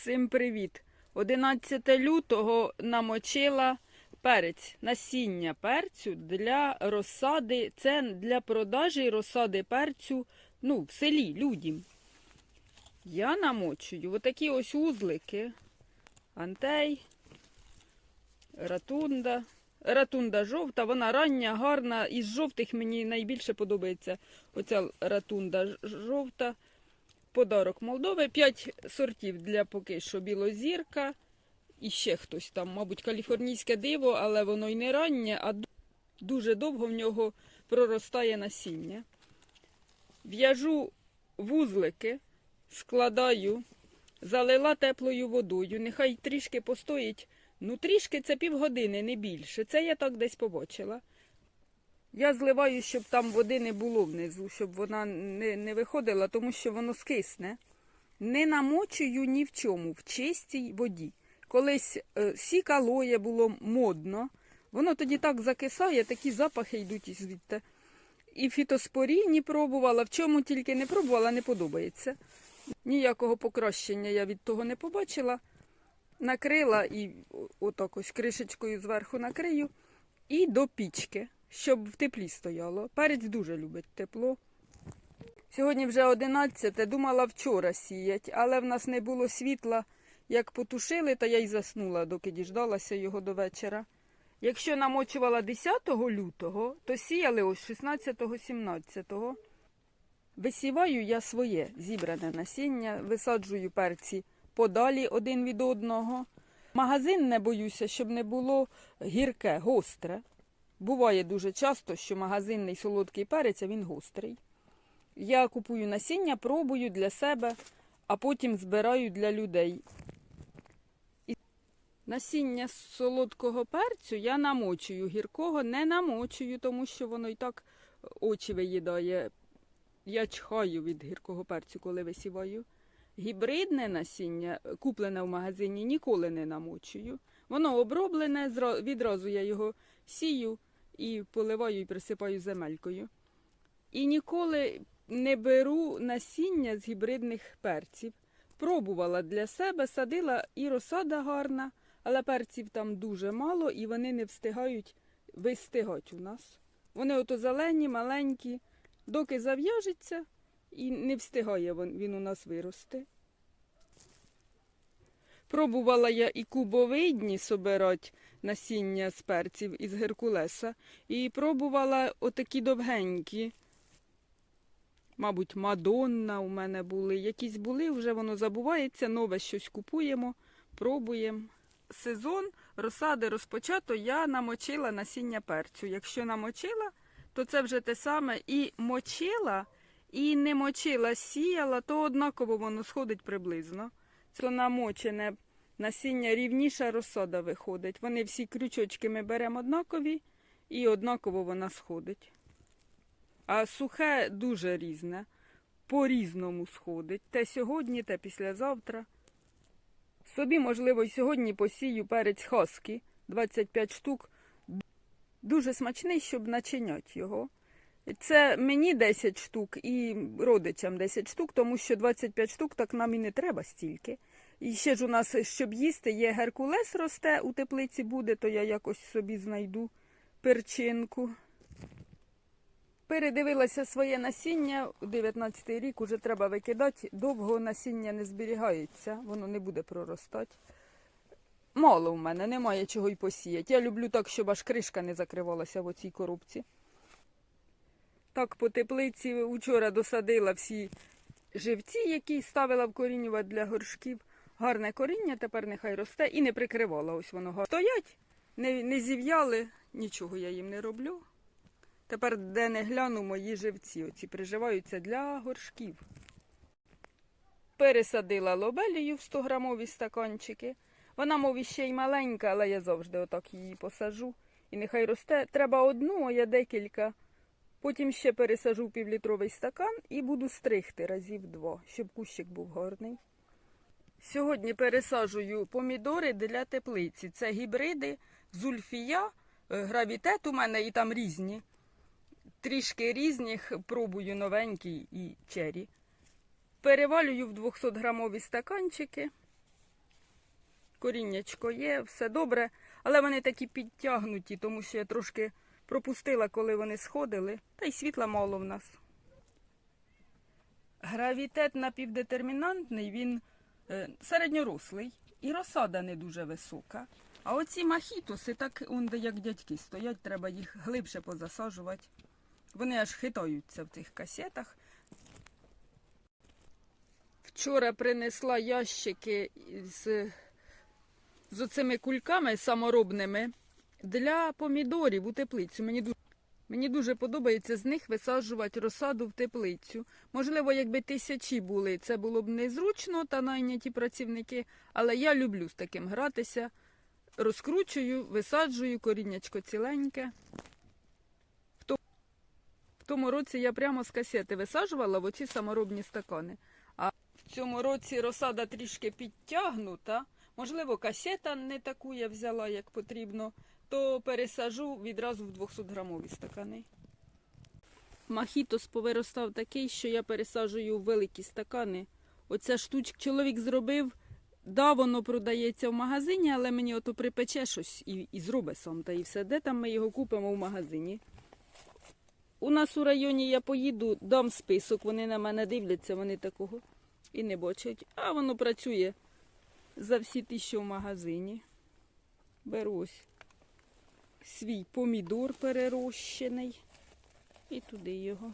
Всім привіт! 11 лютого намочила перець, насіння перцю для розсади. Це для продажі розсади перцю ну, в селі людям. Я намочую отакі ось узлики. Антей, ратунда. Ратунда жовта, вона рання, гарна. Із жовтих мені найбільше подобається оця ратунда жовта. Подарок Молдови. П'ять сортів для поки що білозірка. І ще хтось там, мабуть, каліфорнійське диво, але воно й не раннє, а дуже довго в нього проростає насіння. В'яжу вузлики, складаю, залила теплою водою. Нехай трішки постоїть. Ну, трішки це півгодини, не більше. Це я так десь побачила. Я зливаю, щоб там води не було внизу, щоб вона не, не виходила, тому що воно скисне. Не намочую ні в чому, в чистій воді. Колись е, сікалоє було модно, воно тоді так закисає, такі запахи йдуть із звідти. І фітоспорійні пробувала, в чому тільки не пробувала, не подобається. Ніякого покращення я від того не побачила. Накрила і отак ось кришечкою зверху накрию і до пічки, щоб в теплі стояло. Перець дуже любить тепло. Сьогодні вже 11, думала вчора сіять, але в нас не було світла. Як потушили, то я й заснула, доки діждалася його до вечора. Якщо намочувала 10 лютого, то сіяли ось 16-17. Висіваю я своє зібране насіння, висаджую перці подалі один від одного. Магазин не боюся, щоб не було гірке, гостре. Буває дуже часто, що магазинний солодкий перець, а він гострий. Я купую насіння, пробую для себе, а потім збираю для людей. І насіння солодкого перцю я намочую, гіркого не намочую, тому що воно і так очі виїдає. Я чхаю від гіркого перцю, коли висіваю. Гібридне насіння, куплене в магазині, ніколи не намочую. Воно оброблене, відразу я його сію і поливаю і присипаю земелькою. І ніколи не беру насіння з гібридних перців. Пробувала для себе, садила і розсада гарна, але перців там дуже мало і вони не встигають вистигати у нас. Вони ото зелені, маленькі, доки зав'яжеться, і не встигає він, у нас вирости. Пробувала я і кубовидні собирати насіння з перців із Геркулеса, і пробувала отакі довгенькі. Мабуть, Мадонна у мене були. Якісь були, вже воно забувається, нове щось купуємо, пробуємо. Сезон розсади розпочато, я намочила насіння перцю. Якщо намочила, то це вже те саме. І мочила, і не мочила, сіяла, то однаково воно сходить приблизно. Це намочене насіння рівніша розсада виходить. Вони всі крючочки ми беремо однакові, і однаково вона сходить. А сухе дуже різне. По-різному сходить. Те сьогодні, те післязавтра. Собі, можливо, й сьогодні посію перець хаскі 25 штук. Дуже смачний, щоб начинять його. Це мені 10 штук і родичам 10 штук, тому що 25 штук так нам і не треба стільки. І ще ж у нас, щоб їсти, є геркулес росте, у теплиці буде, то я якось собі знайду перчинку. Передивилася своє насіння, 19 рік уже треба викидати, довго насіння не зберігається, воно не буде проростати. Мало в мене, немає чого й посіяти. Я люблю так, щоб аж кришка не закривалася в оцій коробці. Так, по теплиці учора досадила всі живці, які ставила вкорінювати для горшків. Гарне коріння, тепер нехай росте і не прикривала. Ось воно. Стоять, не, не зів'яли, нічого я їм не роблю. Тепер, де не гляну, мої живці. Оці приживаються для горшків. Пересадила лобелію в 100-грамові стаканчики. Вона, мов іще й маленька, але я завжди отак її посажу. І нехай росте. Треба одну, а я декілька. Потім ще пересажу півлітровий стакан і буду стригти разів два, щоб кущик був гарний. Сьогодні пересаджую помідори для теплиці. Це гібриди, зульфія, е, гравітет у мене і там різні. Трішки різних пробую новенькі і чері. Перевалюю в 200-грамові стаканчики Коріннячко є, все добре, але вони такі підтягнуті, тому що я трошки пропустила, коли вони сходили, та й світла мало в нас. Гравітет напівдетермінантний, він е, середньорослий і розсада не дуже висока. А оці махітоси, так он де як дядьки стоять, треба їх глибше позасаджувати. Вони аж хитаються в цих касетах. Вчора принесла ящики з, з оцими кульками саморобними для помідорів у теплицю. Мені дуже, мені дуже подобається з них висаджувати розсаду в теплицю. Можливо, якби тисячі були, це було б незручно та найняті працівники, але я люблю з таким гратися. Розкручую, висаджую, коріннячко ціленьке. В тому році я прямо з касети висаджувала в оці саморобні стакани. А в цьому році розсада трішки підтягнута. Можливо, касета не таку я взяла, як потрібно, то пересажу відразу в 200-грамові стакани. Махітос повиростав такий, що я пересаджую в великі стакани. Оця штучка чоловік зробив. Да, воно продається в магазині, але мені ото припече щось і, і зробить сам. Та і все. Де там ми його купимо в магазині? У нас у районі я поїду, дам список, вони на мене дивляться, вони такого і не бачать. А воно працює за всі ті, що в магазині. Беру ось свій помідор перерощений. І туди його.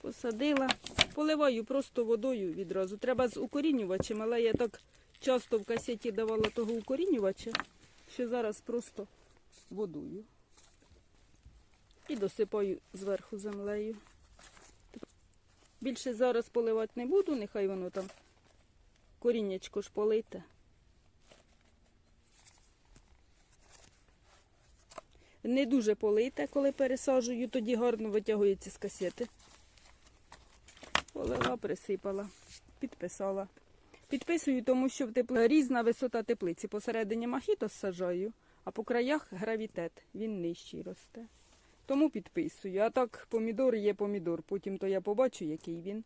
Посадила. Поливаю просто водою відразу. Треба з укорінювачем, але я так часто в касеті давала того укорінювача, що зараз просто водою. І досипаю зверху землею. Більше зараз поливати не буду, нехай воно там коріннячко ж полите. Не дуже полите, коли пересаджую, тоді гарно витягується з касети. Полила, присипала, підписала. Підписую, тому що в теплі різна висота теплиці. Посередині махітос сажаю, а по краях гравітет. Він нижчий росте. Тому підписую. А так помідор є помідор. Потім то я побачу, який він.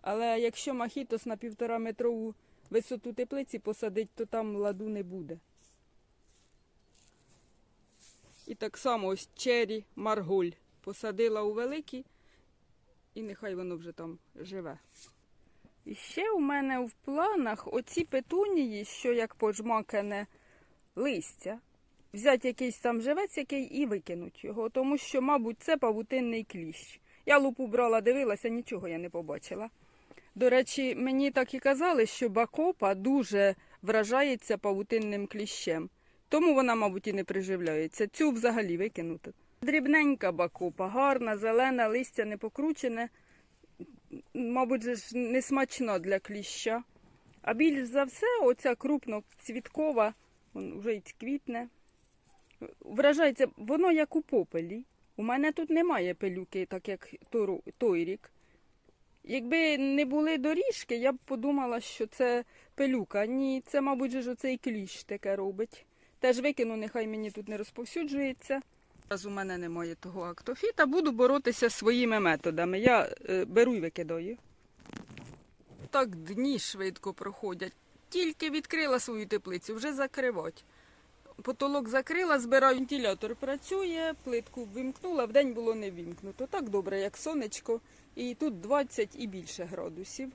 Але якщо махітос на півтора метрову висоту теплиці посадить, то там ладу не буде. І так само ось чері марголь посадила у великий, і нехай воно вже там живе. І ще у мене в планах оці петунії, що як пожмакане листя, взяти якийсь там живець, який і викинуть його, тому що, мабуть, це павутинний кліщ. Я лупу брала, дивилася, нічого я не побачила. До речі, мені так і казали, що бакопа дуже вражається павутинним кліщем. Тому вона, мабуть, і не приживляється. Цю взагалі викинути. Дрібненька бакопа, гарна, зелена, листя не покручене. Мабуть, ж не смачна для кліща. А більш за все, оця крупноцвіткова, вон вже й квітне. Вражається, воно як у попелі. У мене тут немає пилюки, так як той рік. Якби не були доріжки, я б подумала, що це пилюка. Ні, це, мабуть, ж оцей кліщ таке робить. Теж викину, нехай мені тут не розповсюджується. Зараз у мене немає того актофіта, буду боротися своїми методами. Я е, беру і викидаю. Так дні швидко проходять. Тільки відкрила свою теплицю, вже закривать. Потолок закрила, збираю вентилятор. Працює, плитку вимкнула, вдень було не вімкнуто. Так добре, як сонечко. І тут 20 і більше градусів.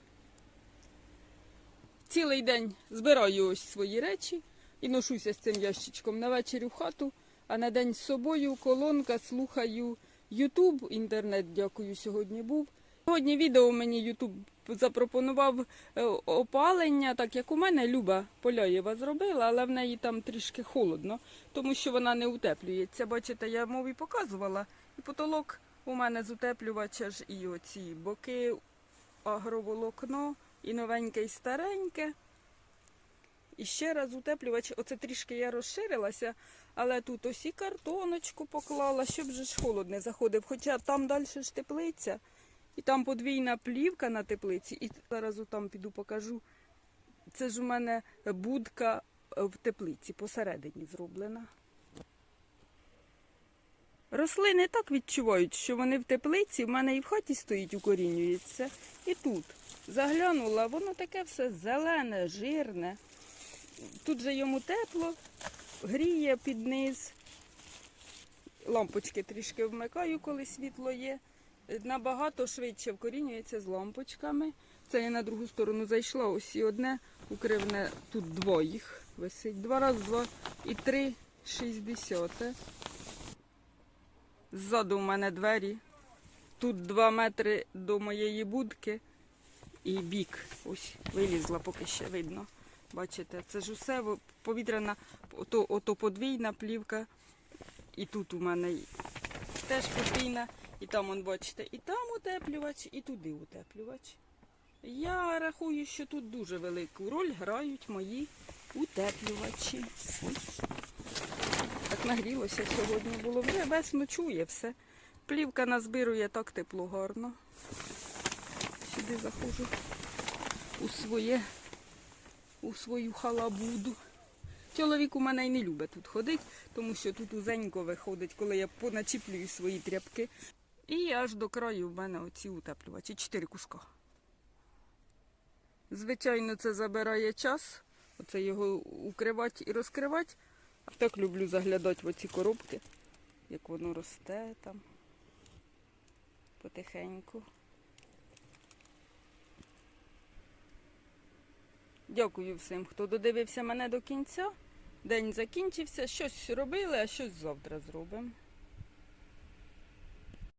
Цілий день збираю ось свої речі і ношуся з цим ящичком на вечір в хату, а на день з собою колонка, слухаю Ютуб, інтернет, дякую, сьогодні був. Сьогодні відео мені Ютуб запропонував е, опалення, так як у мене Люба Поляєва зробила, але в неї там трішки холодно, тому що вона не утеплюється. Бачите, я мові показувала, і потолок у мене з утеплювача ж і оці боки, агроволокно, і новеньке, і стареньке. І ще раз утеплювач, оце трішки я розширилася, але тут ось і картоночку поклала, щоб же ж холод не заходив. Хоча там далі ж теплиця, і там подвійна плівка на теплиці, і зараз там піду покажу. Це ж у мене будка в теплиці посередині зроблена. Рослини так відчувають, що вони в теплиці, в мене і в хаті стоїть, укорінюється. І тут заглянула, воно таке все зелене, жирне. Тут же йому тепло, гріє під низ. Лампочки трішки вмикаю, коли світло є. Набагато швидше вкорінюється з лампочками. Це я на другу сторону зайшла, ось і одне укривне, тут двоїх висить. Два раз два і три шістдесяте. Ззаду в мене двері. Тут два метри до моєї будки і бік. Ось вилізла, поки ще видно. Бачите, це ж усе повітряна, ото, ото подвійна плівка. І тут у мене теж подвійна. І там, он, бачите, і там утеплювач, і туди утеплювач. Я рахую, що тут дуже велику роль грають мої утеплювачі. Так нагрілося сьогодні було. Вже весь ночує все. Плівка назбирує так тепло гарно. Сюди заходжу у своє, у свою халабуду. Чоловік у мене й не любить тут ходити, тому що тут узенько виходить, коли я поначіплюю свої тряпки. І аж до краю в мене оці утеплювачі. Чотири куска. Звичайно, це забирає час. Оце його укривати і розкривати. А так люблю заглядати в оці коробки, як воно росте там потихеньку. Дякую всім, хто додивився мене до кінця. День закінчився, щось робили, а щось завтра зробимо.